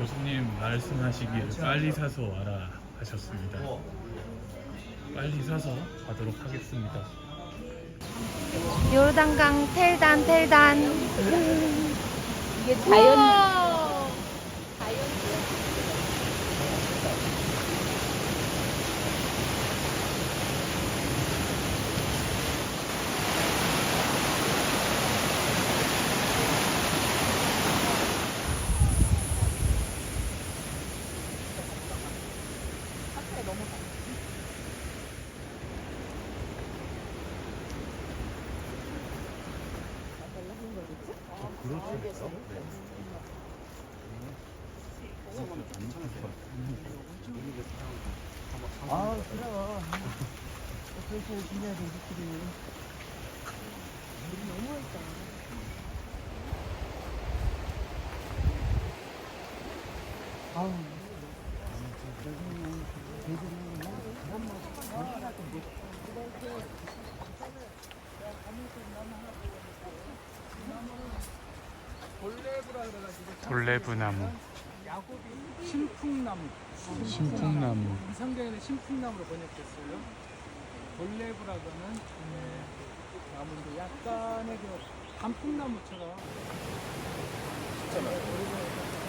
교수님 말씀하시길 빨리 사서 와라 하셨습니다. 빨리 사서 가도록 하겠습니다. 요르단강 텔단 텔단. 이게 자연 아, 그래. 열심히 해야 돼, 우리끼리. 돌레부나무, 야곱이 신풍나무. 신풍나무. 이 성경에는 신풍나무로 번역됐어요. 돌레브라고는 음, 나무인데 약간의 그 단풍나무처럼. 비비리아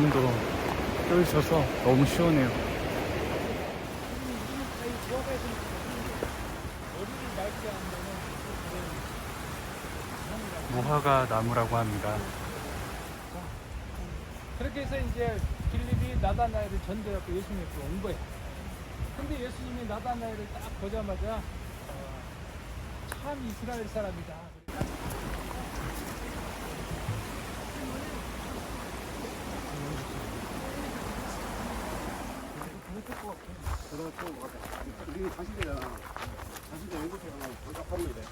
구름도 껴있어서 너무 시원해요. 무화과 나무라고 합니다. 그렇게 해서 이제 빌립이 나다나엘을 전도했고 예수님을 온 거예요 근데 예수님이 나다나엘을 딱 보자마자 어, 참 이스라엘 사람이다 그러다 또 뭐, 우리 자식이잖아. 자식이 연구소에 가면 반갑하면 돼.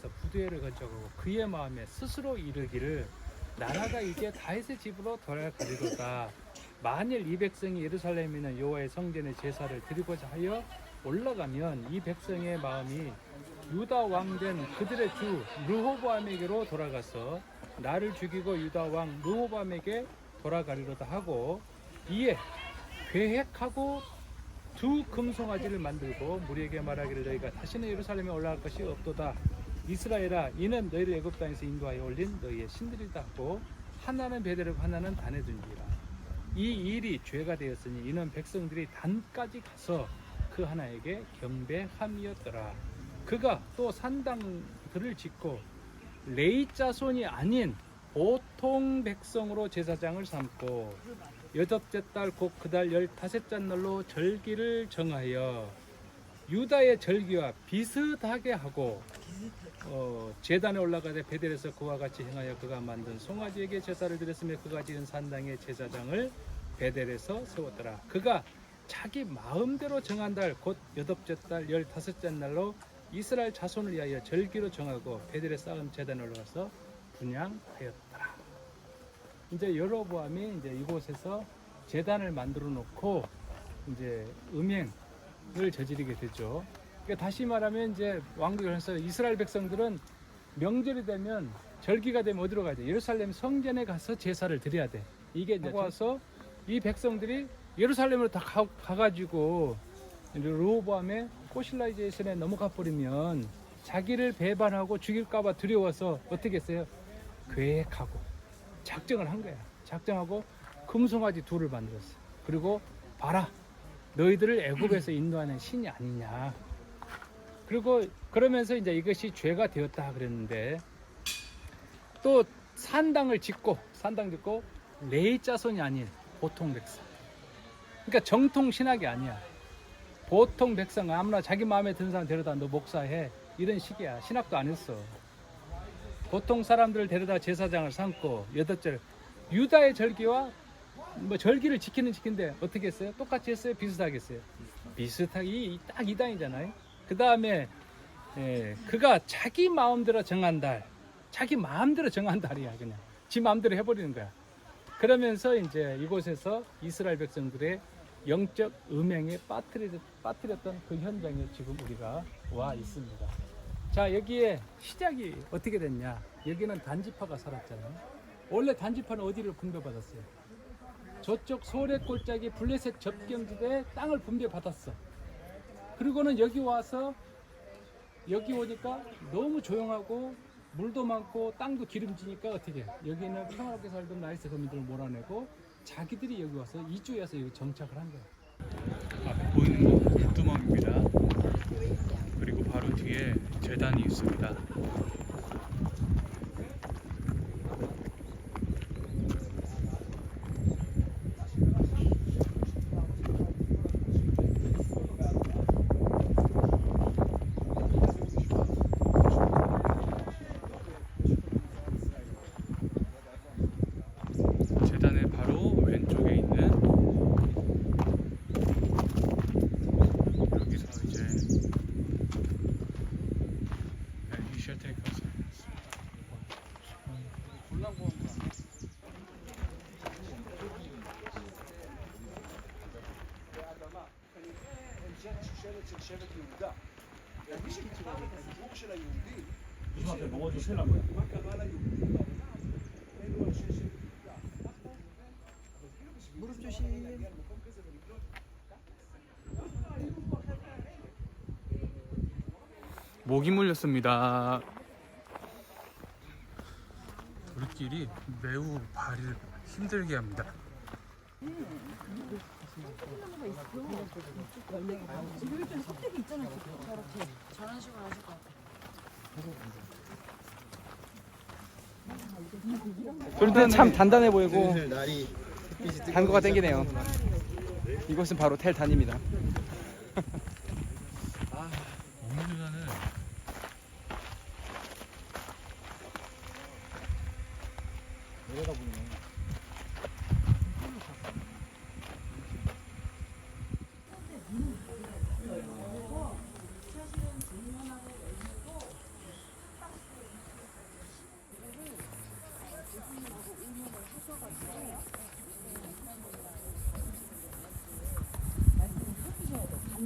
나가서 부두회를 건축하고 그의 마음에 스스로 이르기를 나라가 이제 다윗의 집으로 돌아가리로다 만일 이 백성이 예루살렘에 있는 여호와의 성전에 제사를 드리고자 하여 올라가면 이 백성의 마음이 유다 왕 된 그들의 주 르호보암에게로 돌아가서 나를 죽이고 유다 왕 르호보암에게 돌아가리로다 하고 이에 계획하고 두 금송아지를 만들고 무리에게 말하기를 너희가 다시는 예루살렘에 올라갈 것이 없도다. 이스라엘아 이는 너희를 애굽 땅에서 인도하여 올린 너희의 신들이다 하고 하나는 베델이고 하나는 단에 둔지라. 이 일이 죄가 되었으니 이는 백성들이 단까지 가서 그 하나에게 경배함이었더라. 그가 또 산당들을 짓고 레이 자손이 아닌 보통 백성으로 제사장을 삼고 여덟째 달 곧 그달 열다섯째 날로 절기를 정하여 유다의 절기와 비슷하게 하고 어, 재단에 올라가되 베델에서 그와 같이 행하여 그가 만든 송아지에게 제사를 드렸으며 그가 지은 산당의 제사장을 베델에서 세웠더라. 그가 자기 마음대로 정한 달 곧 여덟째 달 열다섯째 날로 이스라엘 자손을 위하여 절기로 정하고 베델에 쌓은 재단에 올라가서 분양하였더라. 이제 여로보암이 이제 이곳에서 재단을 만들어 놓고 이제 음행 을 저지르게 되죠. 그러니까 다시 말하면 이제 왕국에서 이스라엘 백성들은 명절이 되면 절기가 되면 어디로 가야 돼? 예루살렘 성전에 가서 제사를 드려야 돼. 이게 이제 와서 이 백성들이 예루살렘으로 다 가, 가가지고 르호보암의 꼬실라이제이션에 넘어가 버리면 자기를 배반하고 죽일까봐 두려워서 어떻게 했어요? 계획하고 작정을 한 거야. 작정하고 금송아지 둘을 만들었어. 그리고 봐라, 너희들을 애굽에서 인도하는 신이 아니냐. 그리고 그러면서 이제 이것이 죄가 되었다 그랬는데 또 산당을 짓고 산당 짓고 레이 자손이 아닌 보통 백성. 그러니까 정통 신학이 아니야. 보통 백성 아무나 자기 마음에 드는 사람 데려다 너 목사해 이런 식이야. 신학도 안 했어. 보통 사람들을 데려다 제사장을 삼고 여덟째 유다의 절기와 뭐 절기를 지키는 지킨데 어떻게 했어요? 똑같이 했어요? 비슷하게 했어요? 비슷하게 딱 이단이잖아요. 그 다음에 예, 그가 자기 마음대로 정한 달, 자기 마음대로 정한 달이야 그냥 지 마음대로 해버리는 거야. 그러면서 이제 이곳에서 이스라엘 백성들의 영적 음행에 빠뜨렸던 그 현장에 지금 우리가 와 있습니다. 자 여기에 시작이 어떻게 됐냐? 여기는 단지파가 살았잖아요. 원래 단지파는 어디를 분배받았어요? 저쪽 소래 골짜기 블레셋 접경지대에 땅을 분배받았어. 그리고는 여기 와서 여기 오니까 너무 조용하고 물도 많고 땅도 기름지니까 어떻게 해? 여기는 평화롭게 살던 나이스 거민들을 몰아내고 자기들이 여기 와서 이주해서 여기 정착을 한 거야. 앞에 보이는 거 불두멍입니다. 그리고 바로 뒤에 재단이 있습니다. 재단의 바로 왼쪽에 있는 여기서 이제 이셜 테이크아웃 목이 물렸습니다. 물길이 매우 발을 힘들게 합니다. 저런 식으로 참 단단해 보이고 단거가 땡기네요. 이곳은 바로 텔 단입니다. 음주자는 내려다 보면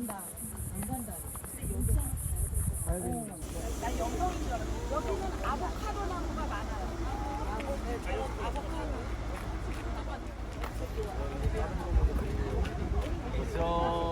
간다. 안 간다. 어. 나 영광인 줄 알았어. 여기는 아보카도 나무가 많아요. 아보, 아보카도. 그렇죠.